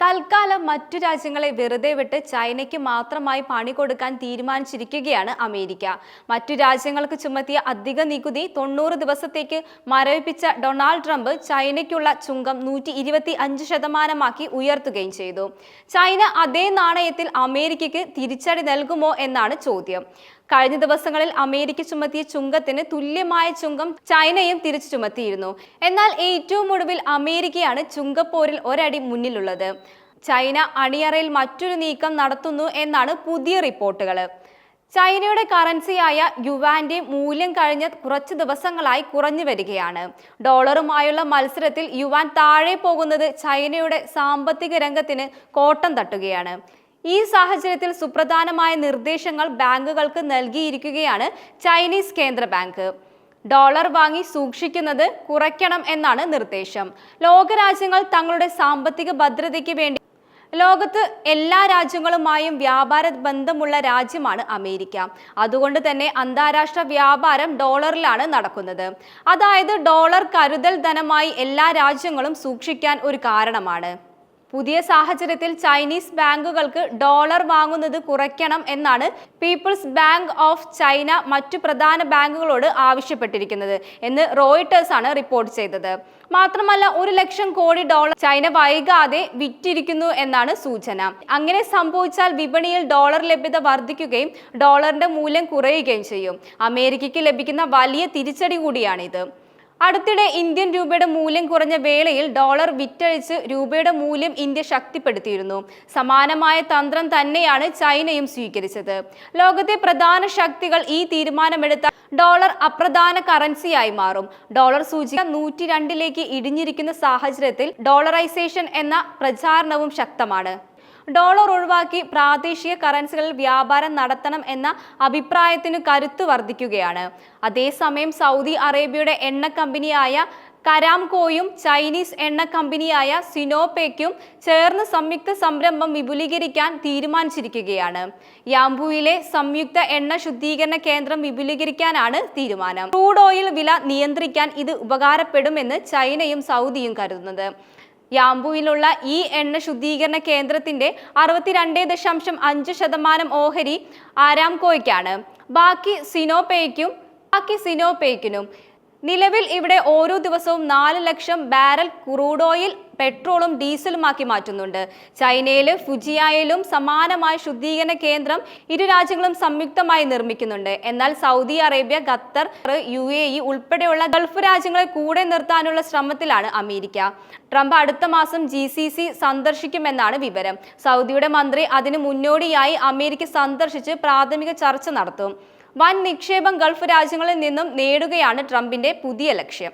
തൽക്കാലം മറ്റു രാജ്യങ്ങളെ വെറുതെ വിട്ട് ചൈനയ്ക്ക് മാത്രമായി പണി കൊടുക്കാൻ തീരുമാനിച്ചിരിക്കുകയാണ് അമേരിക്ക. മറ്റു രാജ്യങ്ങൾക്ക് ചുമത്തിയ അധിക നികുതി തൊണ്ണൂറ് ദിവസത്തേക്ക് മരവിപ്പിച്ച ഡൊണാൾഡ് ട്രംപ് ചൈനയ്ക്കുള്ള ചുങ്കം നൂറ്റി ഇരുപത്തി അഞ്ച് ശതമാനമാക്കി ഉയർത്തുകയും ചെയ്തു. ചൈന അതേ നാണയത്തിൽ അമേരിക്കയ്ക്ക് തിരിച്ചടി നൽകുമോ എന്നാണ് ചോദ്യം. കഴിഞ്ഞ ദിവസങ്ങളിൽ അമേരിക്ക ചുമത്തിയ ചുങ്കത്തിന് തുല്യമായ ചുങ്കം ചൈനയും തിരിച്ചു ചുമത്തിയിരുന്നു. എന്നാൽ ഏറ്റവും ഒടുവിൽ അമേരിക്കയാണ് ചുങ്കപ്പോരിൽ ഒരടി മുന്നിലുള്ളത്. ചൈന അണിയറയിൽ മറ്റൊരു നീക്കം നടത്തുന്നു എന്നാണ് പുതിയ റിപ്പോർട്ടുകൾ ചൈനയുടെ കറൻസിയായ യുവാന്റെ മൂല്യം കഴിഞ്ഞ കുറച്ച് ദിവസങ്ങളായി കുറഞ്ഞു വരികയാണ്. ഡോളറുമായുള്ള മത്സരത്തിൽ യുവാൻ താഴെ പോകുന്നത് ചൈനയുടെ സാമ്പത്തിക രംഗത്തിന് കോട്ടം തട്ടുകയാണ്. ഈ സാഹചര്യത്തിൽ സുപ്രധാനമായ നിർദ്ദേശങ്ങൾ ബാങ്കുകൾക്ക് നൽകിയിരിക്കുകയാണ് ചൈനീസ് കേന്ദ്ര ബാങ്ക്. ഡോളർ വാങ്ങി സൂക്ഷിക്കുന്നത് കുറയ്ക്കണം എന്നാണ് നിർദ്ദേശം. ലോകരാജ്യങ്ങൾ തങ്ങളുടെ സാമ്പത്തിക ഭദ്രതയ്ക്ക് വേണ്ടി ലോകത്ത് എല്ലാ രാജ്യങ്ങളുമായും വ്യാപാര ബന്ധമുള്ള രാജ്യമാണ് അമേരിക്ക. അതുകൊണ്ട് തന്നെ അന്താരാഷ്ട്ര വ്യാപാരം ഡോളറിലാണ് നടക്കുന്നത്. അതായത് ഡോളർ കരുതൽ ധനമായി എല്ലാ രാജ്യങ്ങളും സൂക്ഷിക്കാൻ ഒരു കാരണമാണ്. പുതിയ സാഹചര്യത്തിൽ ചൈനീസ് ബാങ്കുകൾക്ക് ഡോളർ വാങ്ങുന്നത് കുറയ്ക്കണം എന്നാണ് പീപ്പിൾസ് ബാങ്ക് ഓഫ് ചൈന മറ്റു പ്രധാന ബാങ്കുകളോട് ആവശ്യപ്പെട്ടിരിക്കുന്നത് എന്ന് റോയിട്ടേഴ്സ് ആണ് റിപ്പോർട്ട് ചെയ്തത്. മാത്രമല്ല ഒരു ലക്ഷം കോടി ഡോളർ ചൈന വൈകാതെ വിറ്റിരിക്കുന്നു എന്നാണ് സൂചന. അങ്ങനെ സംഭവിച്ചാൽ വിപണിയിൽ ഡോളർ ലഭ്യത വർദ്ധിക്കുകയും ഡോളറിന്റെ മൂല്യം കുറയുകയും ചെയ്യും. അമേരിക്കയ്ക്ക് ലഭിക്കുന്ന വലിയ തിരിച്ചടി കൂടിയാണിത്. അടുത്തിടെ ഇന്ത്യൻ രൂപയുടെ മൂല്യം കുറഞ്ഞ വേളയിൽ ഡോളർ വിറ്റഴിച്ച് രൂപയുടെ മൂല്യം ഇന്ത്യ ശക്തിപ്പെടുത്തിയിരുന്നു. സമാനമായ തന്ത്രം തന്നെയാണ് ചൈനയും സ്വീകരിച്ചത്. ലോകത്തെ പ്രധാന ശക്തികൾ ഈ തീരുമാനമെടുത്ത ഡോളർ അപ്രധാന കറൻസിയായി മാറും. ഡോളർ സൂചിക നൂറ്റി രണ്ടിലേക്ക് ഇടിഞ്ഞിരിക്കുന്ന സാഹചര്യത്തിൽ ഡോളറൈസേഷൻ എന്ന പ്രചാരണവും ശക്തമാണ്. ഡോളർ ഒഴിവാക്കി പ്രാദേശിക കറൻസികളിൽ വ്യാപാരം നടത്തണം എന്ന അഭിപ്രായത്തിന് കരുത്ത് വർദ്ധിക്കുകയാണ്. അതേസമയം സൗദി അറേബ്യയുടെ എണ്ണ കമ്പനിയായ കരാംകോയും ചൈനീസ് എണ്ണ കമ്പനിയായ സിനോപേക്കും ചേർന്ന് സംയുക്ത സംരംഭം വിപുലീകരിക്കാൻ തീരുമാനിച്ചിരിക്കുകയാണ്. യാംബുയിലെ സംയുക്ത എണ്ണ ശുദ്ധീകരണ കേന്ദ്രം വിപുലീകരിക്കാനാണ് തീരുമാനം. ക്രൂഡ് ഓയിൽ വില നിയന്ത്രിക്കാൻ ഇത് ഉപകാരപ്പെടുമെന്ന് ചൈനയും സൗദിയും കരുതുന്നത്. യാംബുവിലുള്ള ഈ എണ്ണ ശുദ്ധീകരണ കേന്ദ്രത്തിന്റെ അറുപത്തിരണ്ട് ദശാംശം അഞ്ച് ശതമാനം ഓഹരി ആരാംകോയ്ക്കാണ്. ബാക്കി സിനോപേയ്ക്കും ബാക്കി സിനോപേക്കിനും നിലവിൽ ഇവിടെ ഓരോ ദിവസവും നാല് ലക്ഷം ബാരൽ ക്രൂഡ് ഓയിൽ പെട്രോളും ഡീസലുമാക്കി മാറ്റുന്നുണ്ട്. ചൈനയിൽ ഫുജിയായിലും സമാനമായ ശുദ്ധീകരണ കേന്ദ്രം ഇരു രാജ്യങ്ങളും സംയുക്തമായി നിർമ്മിക്കുന്നുണ്ട്. എന്നാൽ Saudi Arabia Qatar U A E ഉൾപ്പെടെയുള്ള ഗൾഫ് രാജ്യങ്ങളെ കൂടെ നിർത്താനുള്ള ശ്രമത്തിലാണ് അമേരിക്ക. ട്രംപ് അടുത്ത മാസം ജി സി സി സന്ദർശിക്കുമെന്നാണ് വിവരം. സൗദിയുടെ മന്ത്രി അതിന് മുന്നോടിയായി അമേരിക്ക സന്ദർശിച്ച് പ്രാഥമിക ചർച്ച നടത്തും. വൻ നിക്ഷേപം ഗൾഫ് രാജ്യങ്ങളിൽ നിന്നും നേടുകയാണ് ട്രംപിന്റെ പുതിയ ലക്ഷ്യം.